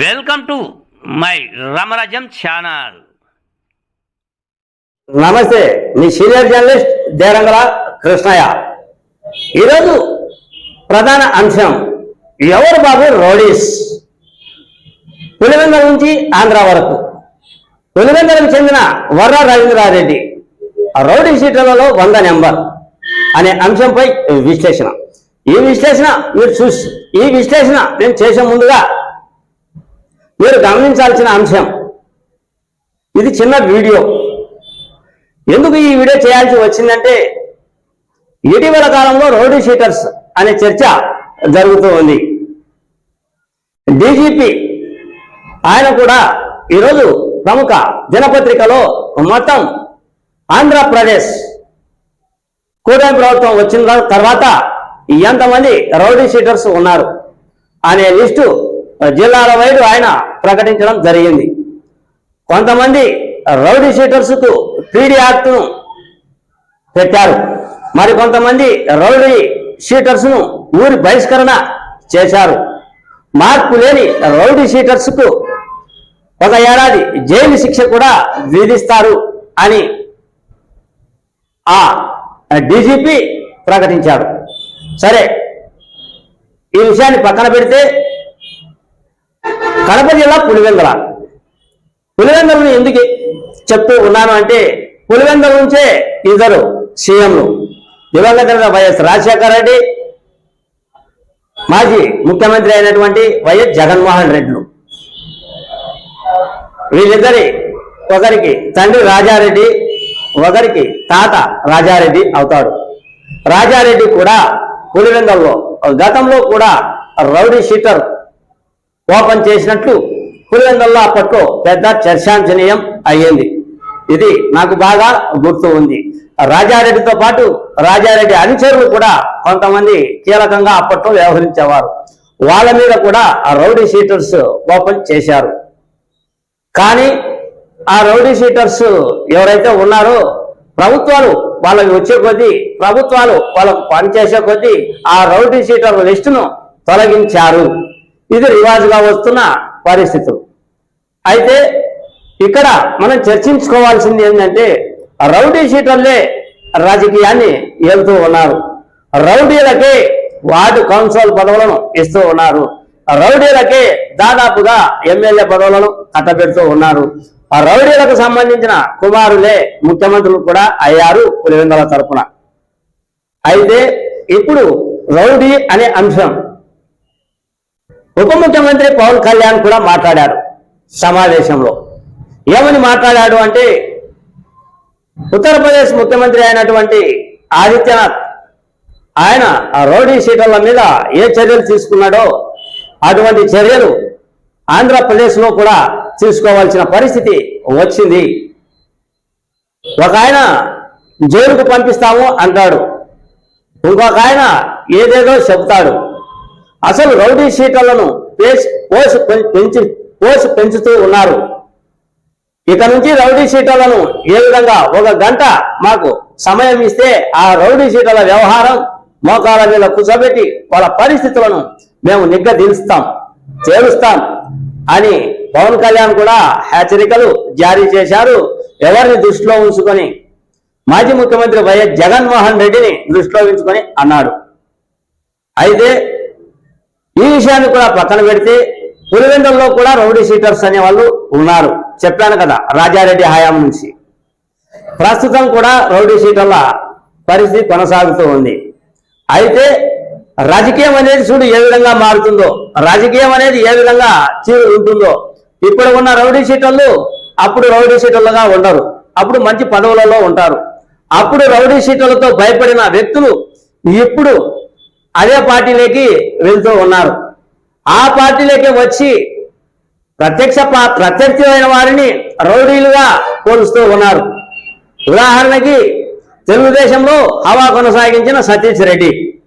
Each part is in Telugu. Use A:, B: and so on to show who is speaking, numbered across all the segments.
A: Welcome to my Ramarajyam channel.
B: నమస్తే మీ సీనియర్ జర్నలిస్ట్ దేరంగల కృష్ణయ్య. ఈరోజు ప్రధాన అంశం ఎవరు బాబు రోడీస్? పులివెందల నుంచి ఆంధ్ర వరకు. పులివెందలకు చెందిన వర్ర రవీంద్రారెడ్డి రౌడీ సీట్లలో వంద నెంబర్ అనే అంశంపై విశ్లేషణ. ఈ విశ్లేషణ మీరు చూసి ఈ విశ్లేషణ నేను చేసే ముందుగా మీరు గమనించాల్సిన అంశం. ఇది చిన్న వీడియో. ఎందుకు ఈ వీడియో చేయాల్సి వచ్చిందంటే ఇటీవల కాలంలో రౌడీ షీటర్స్ అనే చర్చ జరుగుతూ ఉంది. డీజీపీ ఆయన కూడా ఈరోజు ప్రముఖ దినపత్రికలో మొత్తం ఆంధ్రప్రదేశ్ కూటమి ప్రభుత్వం వచ్చిన తర్వాత ఎంతమంది రౌడీ షీటర్స్ ఉన్నారు అనే లిస్టు జిల్లాల వైపు ఆయన ప్రకటించడం జరిగింది. కొంతమంది రౌడీ షీటర్స్కు పీడీ యాక్ట్ను పెట్టారు. మరి కొంతమంది రౌడీ షీటర్స్ను ఊరి బహిష్కరణ చేశారు. మార్పు లేని రౌడీ షీటర్స్కు ఒక ఏడాది జైలు శిక్ష కూడా విధిస్తారు అని ఆ డీజీపీ ప్రకటించాడు. సరే ఈ విషయాన్ని పక్కన పెడితే కడప జిల్లా పులివెందుల. పులివెందులను ఎందుకు చెప్తూ ఉన్నాను అంటే పులివెందుల నుంచే ఇద్దరు సీఎంలు దివంగత వైఎస్ రాజశేఖర రెడ్డి మాజీ ముఖ్యమంత్రి అయినటువంటి వైఎస్ జగన్మోహన్ రెడ్డిలు. వీళ్ళిద్దరి ఒకరికి తండ్రి రాజారెడ్డి ఒకరికి తాత రాజారెడ్డి అవుతాడు రాజారెడ్డి కూడా పులివెందుల్లో గతంలో కూడా రౌడీ షీటర్ ఓపెన్ చేసినట్లు పులివెందల్లో అప్పట్లో పెద్ద చర్చాంశనీయం అయ్యింది. ఇది నాకు బాగా గుర్తు ఉంది. రాజారెడ్డితో పాటు రాజారెడ్డి అనుచరులు కూడా కొంతమంది కీలకంగా అప్పట్లో వ్యవహరించేవారు. వాళ్ళ మీద కూడా ఆ రౌడీ షీటర్స్ ఓపెన్ చేశారు. కానీ ఆ రౌడీ షీటర్స్ ఎవరైతే ఉన్నారో ప్రభుత్వాలు వాళ్ళకి వచ్చే కొద్దీ ప్రభుత్వాలు వాళ్ళకు పనిచేసే కొద్దీ ఆ రౌడీ షీటర్ల లిస్టును తొలగించారు. ఇది రివాజుగా వస్తున్న పరిస్థితులు. అయితే ఇక్కడ మనం చర్చించుకోవాల్సింది ఏంటంటే రౌడీ షీటర్లే రాజకీయాన్ని వెళ్తూ ఉన్నారు. రౌడీలకే వార్డు కౌన్సిల్ పదవులను ఇస్తూ ఉన్నారు. రౌడీలకే దాదాపుగా ఎమ్మెల్యే పదవులను కట్టబెడుతూ ఉన్నారు. ఆ రౌడీలకు సంబంధించిన కుమారులే ముఖ్యమంత్రులు కూడా అయ్యారు పులివెందుల తరపున. అయితే ఇప్పుడు రౌడీ అనే అంశం ఉప ముఖ్యమంత్రి పవన్ కళ్యాణ్ కూడా మాట్లాడారు సమావేశంలో. ఏమని మాట్లాడాడు అంటే ఉత్తరప్రదేశ్ ముఖ్యమంత్రి అయినటువంటి ఆదిత్యనాథ్ ఆయన ఆ రౌడీ సీటర్ల మీద ఏ చర్యలు తీసుకున్నాడో అటువంటి చర్యలు ఆంధ్రప్రదేశ్లో కూడా తీసుకోవాల్సిన పరిస్థితి వచ్చింది. ఒక ఆయన జైలుకు పంపిస్తాము అంటాడు. ఇంకొక ఆయన ఏదేదో చెప్తాడు అసలు రౌడీ షీటర్లను పోసి పెంచి పోసి పెంచుతూ ఉన్నారు. ఇక నుంచి రౌడీ షీటర్లను ఏ విధంగా ఒక గంట మాకు సమయం ఇస్తే ఆ రౌడీ షీటర్ల వ్యవహారం మోకాల మీద కూర్చోబెట్టి వాళ్ళ పరిస్థితులను మేము నిగ్గదీస్తాం చేరుస్తాం అని పవన్ కళ్యాణ్ కూడా హెచ్చరికలు జారీ చేశారు. ఎవరిని దృష్టిలో ఉంచుకొని? మాజీ ముఖ్యమంత్రి వైఎస్ జగన్మోహన్ రెడ్డిని దృష్టిలో ఉంచుకొని అన్నాడు. అయితే ఈ విషయాన్ని కూడా పక్కన పెడితే పులివెందుల్లో కూడా రౌడీ షీటర్స్ అనే వాళ్ళు ఉన్నారు. చెప్పాను కదా రాజారెడ్డి హయాం నుంచి. ప్రస్తుతం కూడా రౌడీ షీటర్ల పరిస్థితి కొనసాగుతూ ఉంది. అయితే రాజకీయం అనేది చూడు ఏ విధంగా మారుతుందో రాజకీయం అనేది ఏ విధంగా చీరు ఉంటుందో. ఇప్పుడు ఉన్న రౌడీ షీటర్లు అప్పుడు రౌడీ షీటర్లుగా ఉండరు. అప్పుడు మంచి పదవులలో ఉంటారు. అప్పుడు రౌడీ షీటర్లతో భయపడిన వ్యక్తులు ఇప్పుడు అదే పార్టీలోకి వెళ్తూ ఉన్నారు. ఆ పార్టీలోకి వచ్చి ప్రత్యక్ష పా- వారిని రౌడీలుగా పోలుస్తూ ఉన్నారు. ఉదాహరణకి తెలుగుదేశంలో హవా కొనసాగించిన సతీష్ రెడ్డి.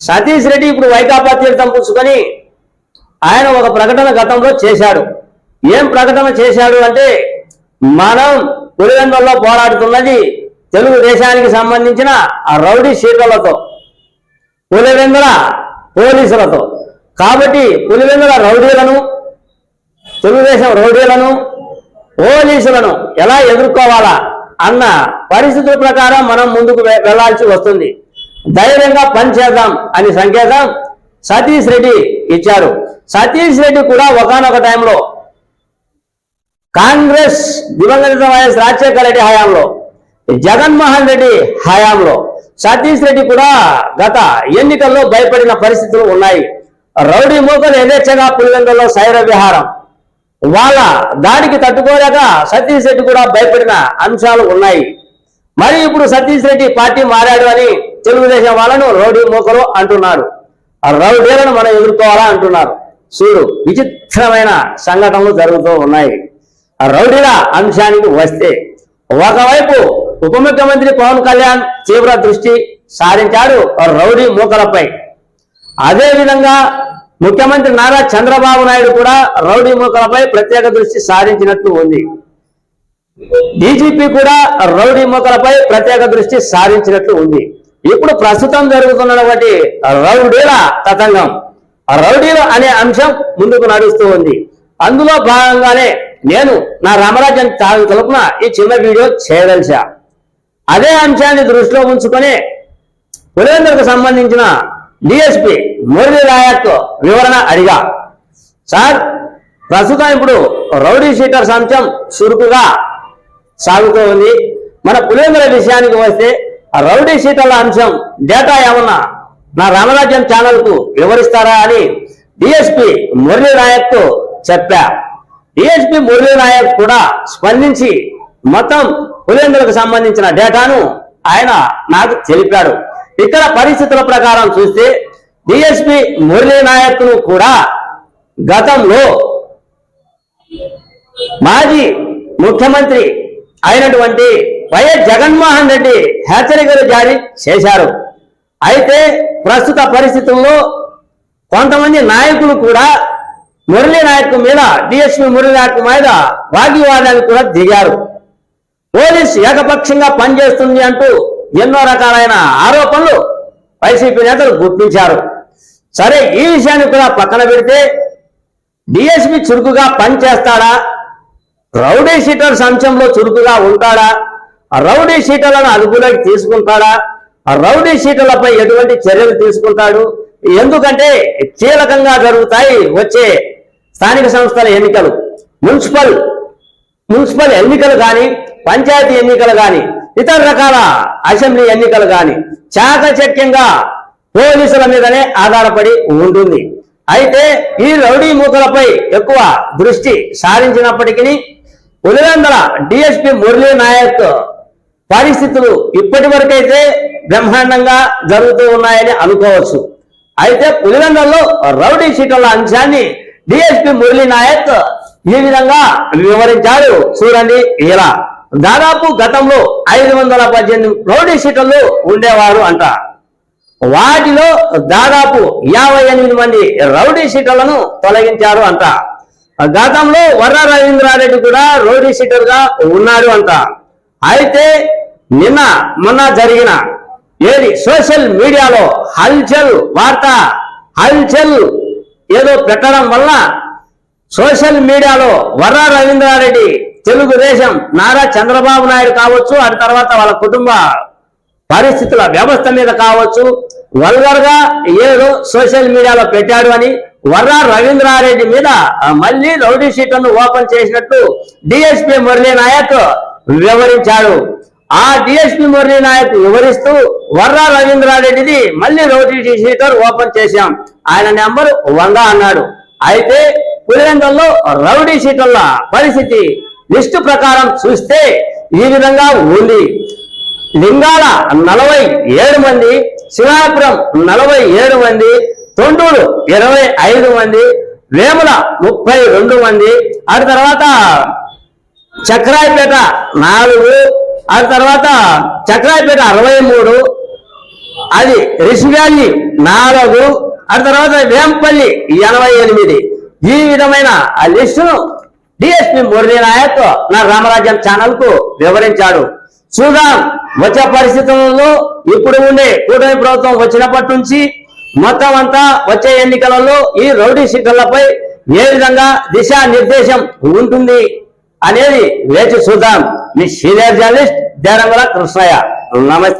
B: సతీష్ రెడ్డి ఇప్పుడు వైకాపా తీర్థం పుచ్చుకొని ఆయన ఒక ప్రకటన గతంలో చేశాడు. ఏం ప్రకటన చేశాడు అంటే మనం పులివెందుల్లో పోరాడుతున్నది తెలుగుదేశానికి సంబంధించిన ఆ రౌడీ షీటర్లతో పులివెందల పోలీసులతో. కాబట్టి పులివెందల రౌడీలను తెలుగుదేశం రౌడీలను పోలీసులను ఎలా ఎదుర్కోవాలా అన్న పరిస్థితుల ప్రకారం మనం ముందుకు వె- వెళ్ళాల్సి వస్తుంది. ధైర్యంగా పనిచేద్దాం అని సంకేతం సతీష్ రెడ్డి ఇచ్చారు. సతీష్ రెడ్డి కూడా ఒకనొక టైంలో కాంగ్రెస్ దివంగత వైఎస్ రాజశేఖర రెడ్డి హయాంలో జగన్మోహన్ రెడ్డి హయాంలో సతీష్ రెడ్డి కూడా గత ఎన్నికల్లో భయపడిన పరిస్థితులు ఉన్నాయి. రౌడీ మూకలు యథేచ్ఛగా పుల్లింగంలో శైర విహారం. వాళ్ళ దాడికి తట్టుకోలేక సతీష్ రెడ్డి కూడా భయపడిన అంశాలు ఉన్నాయి. మరి ఇప్పుడు సతీష్ రెడ్డి పార్టీ మారాడు అని తెలుగుదేశం వాళ్ళను రౌడీ మూకలు అంటున్నాడు ఆ రౌడీలను మనం ఎదుర్కోవాలా అంటున్నారు. చూడు విచిత్రమైన సంఘటనలు జరుగుతూ ఉన్నాయి. రౌడీల అంశానికి వస్తే ఒకవైపు ఉప ముఖ్యమంత్రి పవన్ కళ్యాణ్ తీవ్ర దృష్టి సారించాడు రౌడీ మూకలపై. అదే విధంగా ముఖ్యమంత్రి నారా చంద్రబాబు నాయుడు కూడా రౌడీ మూకలపై ప్రత్యేక దృష్టి సారించినట్లు ఉంది. డీజీపీ కూడా రౌడీ మూకలపై ప్రత్యేక దృష్టి సారించినట్లు ఉంది. ఇప్పుడు ప్రస్తుతం జరుగుతున్నటువంటి రౌడీల తతంగం. రౌడీలు అనే అంశం ముందుకు నడుస్తూ ఉంది. అందులో భాగంగానే నేను నా రామరాజ్యం ఛానల్ తరపున ఈ చిన్న వీడియో చేయదలిచా. అదే అంశాన్ని దృష్టిలో ఉంచుకొని పురేందర్కు సంబంధించిన డిఎస్పి మురళీ నాయక్ వివరణ అడిగా. సార్ ప్రస్తుతం ఇప్పుడు రౌడీ షీటర్స్ అంశం చురుకుగా సాగుతూ ఉంది. మన పులేంద్ర విషయానికి వస్తే రౌడీ షీటర్ల అంశం డేటా ఏమన్నా నా రామరాజ్యం ఛానల్కు వివరిస్తారా అని డిఎస్పి మురళీ నాయక్ చెప్పా. డిఎస్పి మురళీ నాయక్ కూడా స్పందించి మొత్తం పులేంద్రకు సంబంధించిన డేటాను ఆయన నాకు తెలిపాడు. ఇక్కడ పరిస్థితుల ప్రకారం చూస్తే డిఎస్పి మురళీ నాయక్ను కూడా గతంలో మాజీ ముఖ్యమంత్రి అయినటువంటి వైఎస్ జగన్మోహన్ రెడ్డి హెచ్చరికలు జారీ చేశారు. అయితే ప్రస్తుత పరిస్థితుల్లో కొంతమంది నాయకులు కూడా మురళీ నాయక్ మీద డిఎస్పి మురళీ నాయక్ మీద వాగ్వివాదానికి కూడా దిగారు. పోలీస్ ఏకపక్షంగా పనిచేస్తుంది అంటూ ఎన్నో రకాలైన ఆరోపణలు వైసీపీ నేతలు గుర్తించారు సరే ఈ విషయాన్ని కూడా పక్కన పెడితే డిఎస్పి చురుకుగా పనిచేస్తాడా? రౌడీ షీటర్స్ అంశంలో చురుకుగా ఉంటాడా? ఆ రౌడీ షీటర్లను అదుపులోకి తీసుకుంటాడా? రౌడీ షీటర్లపై ఎటువంటి చర్యలు తీసుకుంటాడు? ఎందుకంటే కీలకంగా జరుగుతాయి వచ్చే స్థానిక సంస్థల ఎన్నికలు. మున్సిపల్ మున్సిపల్ ఎన్నికలు కానీ పంచాయతీ ఎన్నికలు కానీ ఇతర రకాల అసెంబ్లీ ఎన్నికలు కానీ చాకచక్యంగా పోలీసుల మీదనే ఆధారపడి ఉంటుంది. అయితే ఈ రౌడీ మూకలపై ఎక్కువ దృష్టి సారించినప్పటికీ పులివెందల డిఎస్పి మురళీ నాయక్ పరిస్థితులు ఇప్పటి వరకైతే బ్రహ్మాండంగా జరుగుతూ ఉన్నాయని అనుకోవచ్చు. అయితే పులివెందల్లో రౌడీ సీట్ల అంశాన్ని డిఎస్పి మురళీ నాయక్ ఈ విధంగా వివరించారు. చూడండి ఇలా. దాదాపు గతంలో ఐదు వందల పద్దెనిమిది రౌడీ షీటర్లు ఉండేవారు అంట. వాటిలో దాదాపు యాభై ఎనిమిది మంది రౌడీ షీటర్లను తొలగించారు అంట. గతంలో వర్ర రవీంద్రారెడ్డి కూడా రౌడీ షీటర్గా ఉన్నాడు అంట. అయితే నిన్న మొన్న జరిగిన ఏది సోషల్ మీడియాలో హల్చల్ వార్త హల్చల్ ఏదో పెట్టడం వల్ల సోషల్ మీడియాలో వర్ర రవీంద్రారెడ్డి తెలుగుదేశం నారా చంద్రబాబు నాయుడు కావచ్చు ఆ తర్వాత వాళ్ళ కుటుంబ పరిస్థితుల వ్యవస్థ మీద కావచ్చు వల్గర్గా ఏదో సోషల్ మీడియాలో పెట్టాడు అని వర్రా రవీంద్రారెడ్డి మీద మళ్ళీ రౌడీ షీట్లను ఓపెన్ చేసినట్టు డిఎస్పీ మురళీ నాయక్ వివరించాడు. ఆ డిఎస్పీ మురళీ నాయక్ వివరిస్తూ వర్రా రవీంద్రారెడ్డిది మళ్ళీ రౌడీ షీటర్ ఓపెన్ చేశాం. ఆయన నెంబర్ వంద అన్నాడు. అయితే పులివెందుల్లో రౌడీ షీటర్ల పరిస్థితి లిస్టు ప్రకారం చూస్తే ఈ విధంగా ఉంది. లింగాల నలభై ఏడు మంది శివాపురం నలభై ఏడు మంది తొండూరు ఇరవై ఐదు మంది వేముల ముప్పై రెండు మంది ఆ తర్వాత చక్రాయపేట నాలుగు ఆ తర్వాత చక్రాయపేట అరవై మూడు అది రిషివ్యాలి నాలుగు ఆ తర్వాత వేంపల్లి ఎనభై ఎనిమిది. ఈ విధమైన ఆ లిస్టును డిఎస్పి మురళీ నాయక్ నా రామరాజ్యం ఛానల్కు వివరించాడు. చూద్దాం వచ్చే పరిస్థితులలో ఇప్పుడు ఉండే కూటమి ప్రభుత్వం వచ్చినప్పటి నుంచి మొత్తం అంతా వచ్చే ఎన్నికలలో ఈ రౌడీ షీటర్లపై ఏ విధంగా దిశానిర్దేశం ఉంటుంది అనేది వేచి చూద్దాం. మీ సీనియర్ జర్నలిస్ట్ దేరంగుల కృష్ణయ్య. నమస్తే.